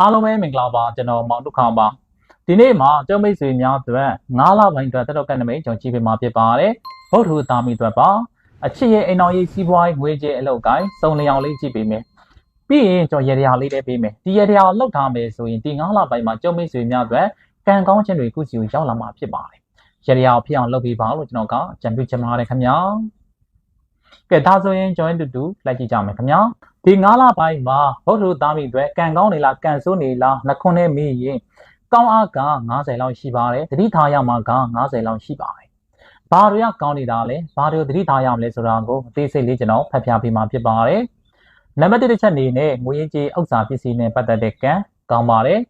အားလုံးပဲမင်္ဂလာပါကျွန်တော်မောင်ဒုက္ခပါဒီနေ့မှာကျုံမိတ်ဆွေများအတွက်9လပိုင်းအတွက်တက်တော့ကနမိတ်ကျွန်တော်ကြည့်ပေးမှာဖြစ်ပါတယ်ဘုဒ္ဓဟူသားမိအတွက်ပါအချစ်ရဲ့အိမ်တော်ရေးစီးပွားရေးငွေကြေးအလုပ်ကိုင်းစုံလျောင်လေးကြည့်ပေးမယ်ပြီးရင်ကျွန်တော်ရေရာလေးလည်းပေးမယ်ဒီရေရာလောက်ထားမယ်ဆိုရင်ဒီ9လပိုင်းမှာကျုံမိတ်ဆွေများအတွက်ကံကောင်းခြင်းတွေကုစီကိုရောက်လာမှာဖြစ်ပါတယ်ရေရာဖြစ်အောင်လုပ်ပေးပါလို့ကျွန်တော်ကအကြံပြုချင်ပါတယ်ခင်ဗျာကဲဒါဆိုရင်ကျွန်တော်တို့တူတူလိုက်ကြည့်ကြမယ်ခင်ဗျာဒီ9လပိုင်းမှာဘုဒ္ဓသားမိအတွက်ကံကောင်းနေလားကံဆိုးနေလားနှခွန်းနဲ့မိရင်ကောင်းအားက90လောက်ရှိပါတယ်တတိထားရမှာက90လောက်ရှိပါတယ်ဘာတွေကကောင်းနေတာလဲဘာတွေကိုတတိထားရမလဲဆိုတာကိုအသေးစိတ်လေးကျွန်တော်ဖတ်ပြပေးမှာဖြစ်ပါတယ်နံပါတ်1တစ်ချက်အနေနဲ့ငွေရေးကြေးဥစ္စာပစ္စည်းနဲ့ပတ်သက်တဲ့ကံကောင်းပါတယ်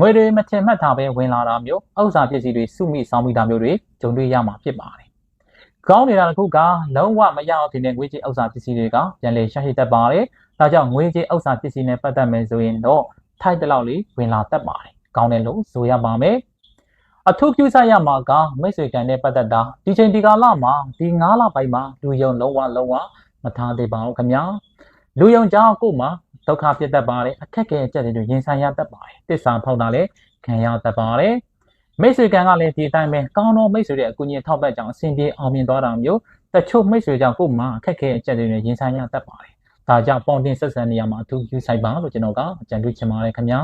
ငွေတွေမထင်မှတ်တာပဲဝင်လာတာမျိုးဥစ္စာပစ္စည်းတွေစုမိဆောင်မိတာမျိုးတွေဂျုံတွေ့ရမှာဖြစ်ပါတယ်ကောင်းနေတာတစ်ခုကလုံးဝမရအောင်ထင်တဲ့ငွေကြေးဥစ္စာပစ္စည်းတွေကပြန်လည်ရှာရှိတတ်ပါတယ်။ ဒါကြောင့်ငွေကြေးဥစ္စာပစ္စည်းနဲ့ပတ်သက်မယ်ဆိုရင်တော့ထိုက်တလောက်လေးဝင်လာတတ်ပါတယ်။ကောင်းတယ်လို့ဆိုရပါမယ်။အထူးပြုဆိုင်ရမှာကမိတ်ဆွေကံနဲ့ပတ်သက်တာဒီချိန်ဒီကာလမှာဒီ9လပိုင်းမှာလူယုံလုံးဝလုံးဝမထားသေးပါဘူးခင်ဗျာ။လူယုံကြောင့်ကို့မှာဒုက္ခဖြစ်တတ်ပါတယ်အခက်အခဲအကျက်တွေရင်ဆိုင်ရတတ်ပါတယ်။တစ္ဆာဖောက်တာလည်းခံရတတ်ပါတယ်။မိတ်ဆွေကံကလည်းဒီအတိုင်းပဲကောင်းသောမိတ်ဆွေရဲ့အကူအညီထောက်ပံ့ကြောင့်အဆင်ပြေအောင်မြင်သွားတာမျိုးတချို့မိတ်ဆွေကြောင့်ကို့မှာအခက်အခဲအကျက်တွေရင်ဆိုင်ရတတ်ပါတယ်။ ဒါကြောင့်ပေါင်တင်ဆက်ဆံနေရမှာအထူးယူဆိုင်ပါလို့ကျွန်တော်ကအကြံပြုချင်ပါတယ်ခင်ဗျာ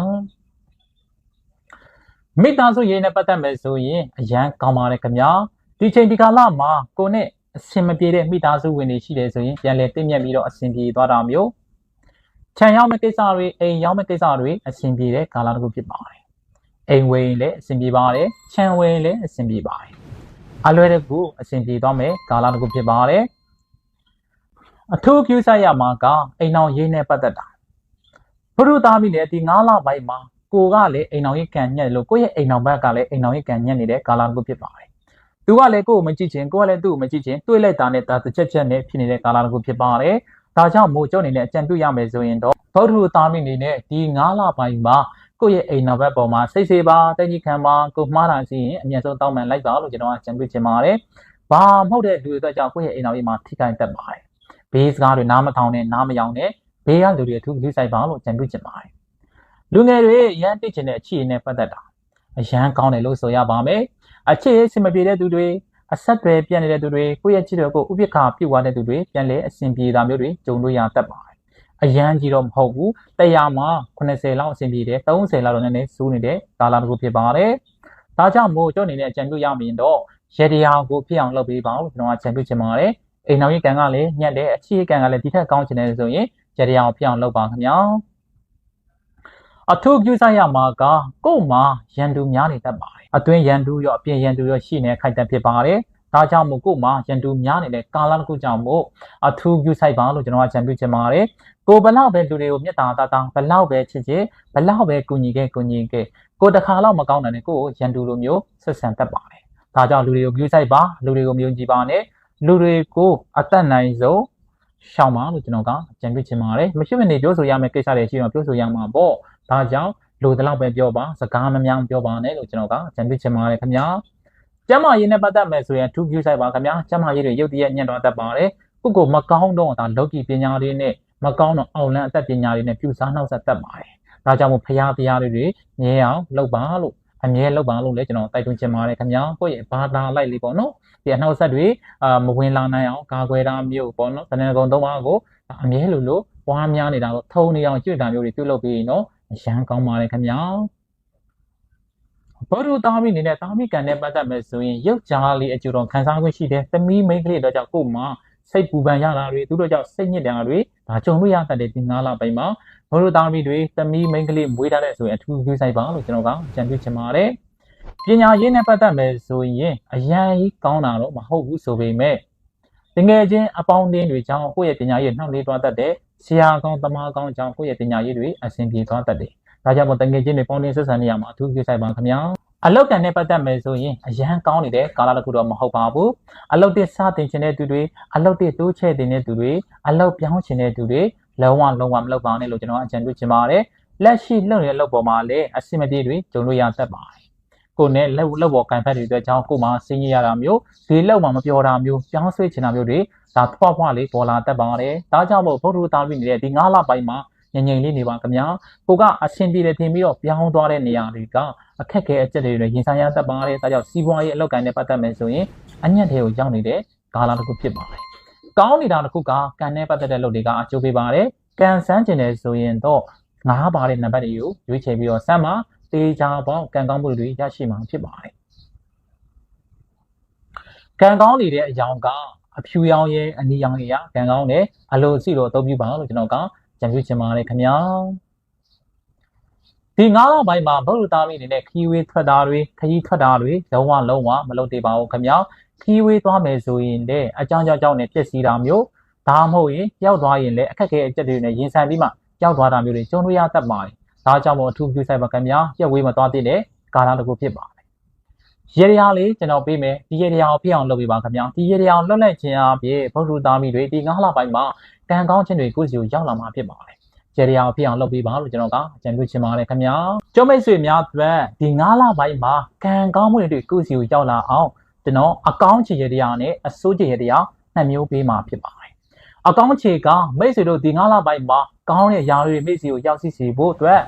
။မိသားစုရေးနဲ့ပတ်သက်မယ်ဆိုရင်အရန်ကောင်းပါတယ်ခင်ဗျာ။ဒီချိန်ဒီကာလမှာကိုနဲ့အဆင်မပြေတဲ့မိသားစုဝင်တွေရှိတယ်ဆိုရင်ပြန်လည်တင့်မြတ်ပြီးတော့အဆင်ပြေသွားတာမျိုးခြံရောက်မဲ့ကိစ္စတွေအိမ်ရောက်မဲ့ကိစ္စတွေအဆင်ပြေတဲ့ကာလတစ်ခုဖြစ်ပါတယ်။အိမ်ဝင်လည်းအဆင်ပြေပါတယ်။ခြံဝင်လည်းအဆင်ပြေပါတယ်။အလွယ်တကူအဆင်ပြေသွားမယ်ကာလတစ်ခုဖြစ်ပါတယ်။ အထူးပြုဆိုင်ရမှာကအိမ်အောင်ရေးနဲ့ပတ်သက်တာဘုရုသားမိလည်းဒီ9လပိုင်းမှာကိုကလည်းအိမ်အောင်ရေးကံညက်လို့ကိုယ့်ရဲ့အိမ်အောင်ဘက်ကလည်းအိမ်အောင်ရေးကံညက်နေတဲ့ကာလတစ်ခုဖြစ်ပါတယ်။သူကလည်းကိုယ့်ကိုမကြည့်ချင်ကိုကလည်းသူ့ကိုမကြည့်ချင်တွေးလိုက်တာနဲ့ဒါတစ်ချက်ချက်နဲ့ဖြစ်နေတဲ့ကာလတစ်ခုဖြစ်ပါတယ်။ဒါကြောင့်မို့ကျုံနေတဲ့အကြံပြုရမယ်ဆိုရင်တော့ဘုရုသားမိနေနဲ့ဒီ9လပိုင်းမှာကိုယ့်ရဲ့အိမ်နောက်ဘက်ပေါ်မှာစိတ်စေပါတကြီးခံပါကိုမှားတာရှိရင်အမြတ်ဆုံးတောင်းပန်လိုက်ပါလို့ကျွန်တော်ကကြံပြုချင်ပါတယ်။ဘာမဟုတ်တဲ့လူတွေအတွက်ကြောင့်ကိုယ့်ရဲ့အိမ်နောက်ရေးမှာထိခိုက်တတ်ပါတယ်။ ဘေးစကားတွေနားမထောင်နဲ့နားမယောင်နဲ့ဘေးကလူတွေအထူးဂရုစိုက်ပါလို့ကြံပြုချင်ပါတယ်။လူငယ်တွေရမ်းတိတ်ချင်တဲ့အခြေအနေနဲ့ပတ်သက်တာအရန်ကောင်းတယ်လို့ဆိုရပါမယ်။အခြေအစင်မပြေတဲ့သူတွေအဆက်တွေပြတ်နေတဲ့သူတွေကိုယ့်ရဲ့ချစ်တော်ကိုဥပိ္ပခာပြုတ်သွားတဲ့သူတွေပြန်လဲအစဉ်ပြေတာမျိုးတွေကြုံလို့ရတတ်ပါတယ်။အရန်ကြီးတော့မဟုတ်ဘူး။တရားမှာ80လောက်အစဉ်ပြေတယ်30လောက်တော့နည်းနည်းစူးနေတဲ့ကာလတစ်ခုဖြစ်ပါတယ်။ဒါကြောင့်မို့ကျွန်တော်အနေနဲ့အကြံပြုရမရင်တော့ရေတရားကိုဖြစ်အောင်လုပ်ပေးပါလို့ကျွန်တော်ကကြံပြုချင်ပါတယ်။ အိမ်နောက်ရေးကံကလည်းညက်တယ်အခြေကံကလည်းဒီထက်ကောင်းချင်တယ်ဆိုရင်ရေတရားကိုဖြစ်အောင်လုပ်ပါခင်ဗျာ။အထူးပြုဆိုင်ရမှာကကို့မှာရန်သူများနေတတ်ပါတယ်။အတွင်းရန်သူရောအပြင်ရန်သူရောရှိနေခိုက်တတ်ဖြစ်ပါတယ်။ဒါကြောင့်မို့ကို့မှာရန်သူများနေတဲ့ကာလတစ်ခုကြောင့်မို့အထူးပြုဆိုင်ပါလို့ကျွန်တော်ကကြံပြုချင်ပါတယ်။ကိုဘလောက်ပဲလူတွေကိုမေတ္တာတာတာဘလောက်ပဲချစ်ချစ်ဘလောက်ပဲကူညီခဲ့ကူညီခဲ့ကိုတခါတော့မကောင်းတယ်နဲ့ကိုကိုရန်သူလိုမျိုးဆက်ဆံတတ်ပါတယ်။ဒါကြောင့်လူတွေကိုပြုဆိုင်ပါလူတွေကိုမြုံကြည်ပါနဲ့ လူတွေကိုအသက်နိုင်ဆုံးရှောင်ပါလို့ကျွန်တော်ကအကြံပြုချင်ပါတယ်။မရှိမနေပြောဆိုရမယ့်ကိစ္စတွေရှိတော့ပြောဆိုရမှာပေါ့။ဒါကြောင့်လိုတလောက်ပဲပြောပါစကားမများပြောပါနဲ့လို့ကျွန်တော်ကအကြံပြုချင်ပါတယ်ခင်ဗျာ။ကျမရေးနဲ့ပတ်သက်မယ်ဆိုရင်2 view ဆိုင်ပါခင်ဗျာ။ကျမရေးတွေရုပ်တရက်ညံ့တော့တတ်ပါတယ်။ကိုကိုမကောင်းတော့ဒါလောကီပညာတွေနဲ့မကောင်းတော့အောင်လန်းအသက်ပညာတွေနဲ့ပြုစားနှောက်ဆက်တတ်ပါတယ်။ဒါကြောင့်မို့ဖျားဖျားတွေမြဲအောင်လုပ်ပါလို့ အမြဲလုပ်ပါလို့လည်းကျွန်တော်တိုက်တွန်းချင်ပါတယ်ခင်ဗျာကိုယ့်ရဲ့ဘာသာလိုက်လေးပေါ့နော်ဒီအနှောက်ဆက်တွေအာမဝင်လာနိုင်အောင်ကာကွယ်တာမျိုးပေါ့နော်တနင်္ဂနွေသုံးပါးကိုအမြဲလိုလိုပွားများနေတာတော့ထုံနေအောင်ကျွတ်တာမျိုးတွေပြုလုပ်ပြီးနော်အရန်ကောင်းပါတယ်ခင်ဗျာဘောဓုသားမိအနေနဲ့သားမိကံနဲ့ပတ်သက်မယ်ဆိုရင်ရုပ်ကြားလေးအကျိုးတော်ခံစား권ရှိတယ်သမီးမိန်းကလေးအတွက်ကြောင့်ကို့မှာ စိတ်ပူပန်ရတာတွေသူတို့ကြောင့်စိတ်ညစ်တာတွေဒါကြုံလို့ရတတ်တဲ့ဒီ9လပိုင်းမှာဘောဓုသားမိတွေသမီးမိန်းကလေးမွေးထားတဲ့ဆိုရင်အထူးပြုဆိုင်ပါလို့ကျွန်တော်ကကြံပြုချင်ပါတယ်ပညာရေးနဲ့ပတ်သက်မယ်ဆိုရင်အရန်ကြီးကောင်းတာတော့မဟုတ်ဘူးဆိုပေမဲ့တငယ်ချင်းအပေါင်းအသင်းတွေကြောင့်ကိုယ့်ရဲ့ပညာရေးနှောင့်နှေးသွားတတ်တဲ့ဆရာကောင်းတမကောင်းကြောင့်ကိုယ့်ရဲ့ပညာရေးတွေအဆင်ပြေသွားတတ်တယ်။ဒါကြောင့်မို့တငယ်ချင်းတွေပေါင်းတင်ဆက်ဆံနေရမှာအထူးပြုဆိုင်ပါခင်ဗျာ။ အလုတ်တန်နဲ့ပတ်သက်မယ်ဆိုရင်အရန်ကောင်းနေတဲ့ကာလတစ်ခုတော့မဟုတ်ပါဘူး။အလုတ်တစ်စတင်ချင်တဲ့သူတွေအလုတ်တစ်တိုးချဲ့တင်တဲ့သူတွေအလုတ်ပြောင်းချင်တဲ့သူတွေလုံးဝလုံးဝမလုပ်ပါနဲ့လို့ကျွန်တော်အကြံပြုချင်ပါတယ်။လက်ရှိလုပ်နေတဲ့လုပ်ပေါ်မှာလည်းအဆင်မပြေတွေကြုံလို့ရတတ်ပါတယ်။ကိုယ်နဲ့လက်လက်ပေါ်ကန်ဖက်တွေအတွက်ကြောင့်ကိုယ်မှာစင်းရရတာမျိုးဒီလောက်မှမပြောတာမျိုးပြောင်းဆွဲချင်တာမျိုးတွေဒါဖွားဖွားလေးပေါ်လာတတ်ပါတယ်။ဒါကြောင့်မို့ဗုဒ္ဓသားပြီးနေတဲ့ဒီ9လပိုင်းမှာ ငြိမ်ငြိမ်လေးနေပါခင်ဗျာကိုကအဆင်ပြေတယ်ထင်ပြီးတော့ပြောင်းသွားတဲ့နေရာတွေကအခက်အခဲအကျက်တွေတွေရင်ဆိုင်ရတတ်ပါတယ်ဒါကြောင့်စီးပွားရေးအလောက်ကိုင်းနဲ့ပတ်သက်မယ်ဆိုရင်အညံ့တွေကိုရောက်နေတဲ့ကာလတစ်ခုဖြစ်ပါတယ်ကောင်းနေတာတစ်ခုကကန်နဲ့ပတ်သက်တဲ့လုပ်တွေကအကျိုးပေးပါတယ်ကန်ဆန်းကျင်တယ်ဆိုရင်တော့ငါးပါတဲ့နံပါတ်တွေကိုရွေးချယ်ပြီးတော့စမ်းပါတေးချာပေါင်းကန်ကောင်းမှုတွေရရှိမှာဖြစ်ပါတယ်ကန်ကောင်းနေတဲ့အကြောင်းကအဖြူရောင်ရဲ့အနီရောင်ရဲ့ကန်ကောင်းတယ်အလိုစီတော့အသုံးပြုပါလို့ကျွန်တော်က ကြံပြုချင်ပါတယ်ခင်ဗျာဒီငါးလပိုင်းမှာဗုဒ္ဓသားမိအနေနဲ့ခီးဝေးထွက်တာတွေခရီးထွက်တာတွေလုံးဝလုံးဝမလုပ်သေးပါဘူးခင်ဗျာခီးဝေးသွားမယ်ဆိုရင်လည်းအကြောင်းကြောင့်ကြောင့်နဲ့ပြည့်စည်တာမျိုးဒါမှမဟုတ်ရင်ပျောက်သွားရင်လည်းအခက်အခဲအကျက်တွေနဲ့ရင်ဆိုင်ပြီးမှပျောက်သွားတာမျိုးတွေကျုံလို့ရတတ်ပါတယ်ဒါကြောင့်မို့အထူးပြုဆိုင်ပါခင်ဗျာပြက်ဝေးမသွားသေးတဲ့ကာလတစ်ခုဖြစ်ပါတယ်ရေရရာလေးကျွန်တော်ပေးမယ်ဒီရေရရာကိုပြအောင်လုပ်ပေးပါခင်ဗျာဒီရေရရာကိုလွတ်လပ်ခြင်းအပြင်ဗုဒ္ဓသားမိတွေဒီငါးလပိုင်းမှာ ကံကောင်းခြင်းတွေကိုစီကိုရောက်လာမှာဖြစ်ပါတယ်ကျေရအောင်ဖြစ်အောင်လုပ်ပေးပါလို့ကျွန်တော်ကအကြံပြုချင်ပါတယ်ခင်ဗျာကျုံးမိတ်ဆွေများအတွက်ဒီ9လပိုင်းမှာကံကောင်းမှုတွေကိုစီကိုရောက်လာအောင်ကျွန်တော်အကောင်းချေရတရားနဲ့အစိုးချေရတရားနှစ်မျိုးပေးမှာဖြစ်ပါတယ်အကောင်းချေကမိတ်ဆွေတို့ဒီ9လပိုင်းမှာကောင်းတဲ့ຢာတွေမိတ်ဆွေကိုရောက်စီစီဖို့အတွက်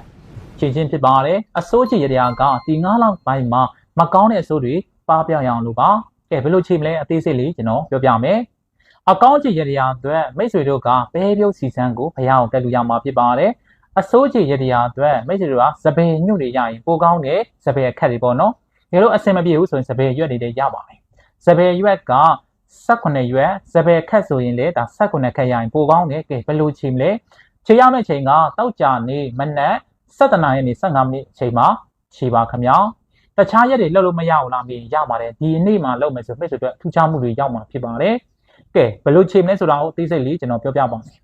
ချေချင်းဖြစ်ပါတယ်အစိုးချေရတရားကဒီ9လပိုင်းမှာမကောင်းတဲ့အစိုးတွေပါပြောင်းရအောင်လို့ပါကဲဘယ်လိုချေမလဲအသေးစိတ်လေးကျွန်တော်ပြောပြမယ် အကောင်းချေရတရားအတွက်မိတ်ဆွေတို့ကဘဲပြုတ်စီစံကိုဘုရားကိုတက်လူရမှာဖြစ်ပါတယ်အစိုးချေရတရားအတွက်မိတ်ဆွေတို့ကစပယ်ညွတ်တွေရရင်ပိုကောင်းတဲ့စပယ်ခက်တွေပေါ့နော်ဒါလို့အစင်မပြေဘူးဆိုရင်စပယ်ရွက်တွေလည်းရပါတယ်စပယ်ရွက်က18ရွက်စပယ်ခက်ဆိုရင်လေဒါ18ခက်ရရင်ပိုကောင်းတယ်ကဲဘယ်လိုချေမလဲချေရမယ့်ချိန်ကတောက်ကြနေမနက်7နာရီနေ15မိနစ်အချိန်မှာခြေပါခမ ्या တခြားရက်တွေလှုပ်လို့မရဘူးလားမင်းရပါတယ်ဒီနေ့မှလှုပ်မယ်ဆိုမိတ်ဆွေတို့ထူးခြားမှုတွေရောက်မှာဖြစ်ပါတယ် ကဲဘယ်လိုချိန်မလဲဆိုတာကိုသိစိတ်လေးကျွန်တော်ပြောပြပါမယ်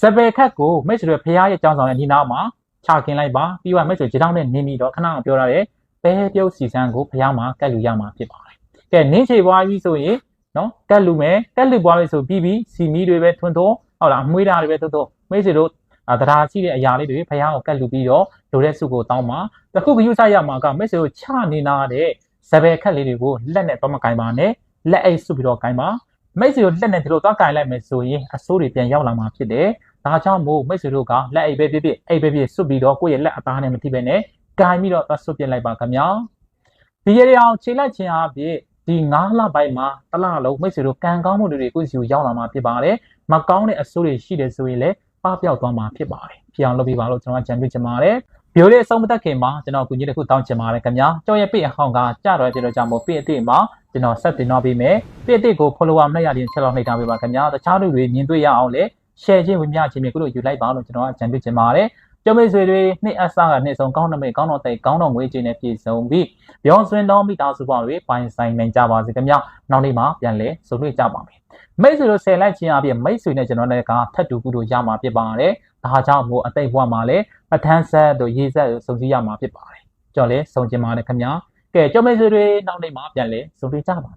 စပယ်ခက်ကိုမိတ်ဆွေတို့ဖះရဲ့ကြောင်းဆောင်ရဲ့ညီနာမှာချခင်လိုက်ပါပြီးတော့မိတ်ဆွေခြေထောက်နဲ့နင်းပြီးတော့ခဏအောင်ပြောရတဲ့ပဲပြုတ်စီစံကိုဖះမှာကတ်လူရမှာဖြစ်ပါတယ်ကဲနင်းချေပွားကြီးဆိုရင်နော်ကတ်လူမယ်ကတ်လူပွားပြီဆိုပြီးပြီးစီမီတွေပဲထွန်းထွန်းဟုတ်လားမွေးတာတွေပဲထွန်းထွန်းမိတ်ဆွေတို့အာတရားရှိတဲ့အရာလေးတွေဖះကိုကတ်လူပြီးတော့လိုတဲ့စုကိုတောင်းပါတခုကယူဆိုင်ရမှာကမိတ်ဆွေတို့ချနေနာတဲ့စပယ်ခက်လေးတွေကိုလက်နဲ့တော့မကင်ပါနဲ့လက်အိတ်စုပြီးတော့ကင်ပါ မိတ်ဆွေတို့လက်နဲ့ဒီလိုသွားကင်လိုက်မယ်ဆိုရင်အဆိုးတွေပြန်ရောက်လာမှာဖြစ်တယ်ဒါကြောင့်မို့မိတ်ဆွေတို့ကလက်အိတ်ပဲဖြစ်ဖြစ်အိတ်ပဲဖြစ်စွတ်ပြီးတော့ကိုယ့်ရဲ့လက်အသားနဲ့မထိပဲနဲ့ကင်ပြီးတော့သွားစွတ်ပြစ်လိုက်ပါခင်ဗျာဒီရအောင်ခြေလိုက်ခြင်းအဖြစ်ဒီ9လပိုင်းမှာတစ်လလုံးမိတ်ဆွေတို့ကံကောင်းမှုတွေကိုယ့်စီကိုရောက်လာမှာဖြစ်ပါတယ်မကောင်းတဲ့အဆိုးတွေရှိတယ်ဆိုရင်လည်းပပျောက်သွားမှာဖြစ်ပါတယ်ဖြစ်အောင်လုပ်ပြပါလို့ကျွန်တော်ကကြံပြချင်ပါတယ်ဗီဒီယိုလေးအဆုံးမသက်ခင်မှာကျွန်တော်ကူညီတစ်ခုတောင်းချင်ပါတယ်ခင်ဗျာကျော်ရဲ့ပိအဟောင်းကကြတော့ပြတော့ကြောင့်မို့ပိအတိမှာ ကျွန်တော်ဆက်တင်တော့ပေးမယ်ပိအတိကို follower 200ရင်းချက်လောက်နှိပ်ထားပေးပါခင်ဗျာတခြားလူတွေမြင်တွေ့ရအောင်လေ share ချင်းဝင်ပြချင်းမျိုးခုလိုယူလိုက်ပါလို့ကျွန်တော်ကကြံပြချင်ပါတယ်ကျော်မိတ်ဆွေတွေနှစ်အစကနှစ်ဆုံးကောင်းတဲ့မိတ်ကောင်းတော့တိတ်ကောင်းတော့ငွေချင်းနဲ့ပြည့်စုံပြီးပြောဆွင်တော်မိသားစုပေါင်းတွေပိုင်ဆိုင်နိုင်ကြပါစေခင်ဗျာနောက်နေ့မှာပြန်လဲဆုံတွေ့ကြပါမယ်မိတ်ဆွေတို့ဆယ်လိုက်ခြင်းအပြင်မိတ်ဆွေနဲ့ကျွန်တော်လည်းကထပ်တူကူတို့ရမှာဖြစ်ပါတယ်ဒါကြောင့်မို့အတိတ်ဘဝမှာလည်းပထန်းဆက်တို့ရေးဆက်တို့စုံစည်းရမှာဖြစ်ပါတယ်ကြော်လဲစုံကျင်ပါတယ်ခင်ဗျာ ကဲကြော်မိတ်ဆွေတွေနောက်နေ့မှာပြန်လဲဆုံတွေ့ကြပါ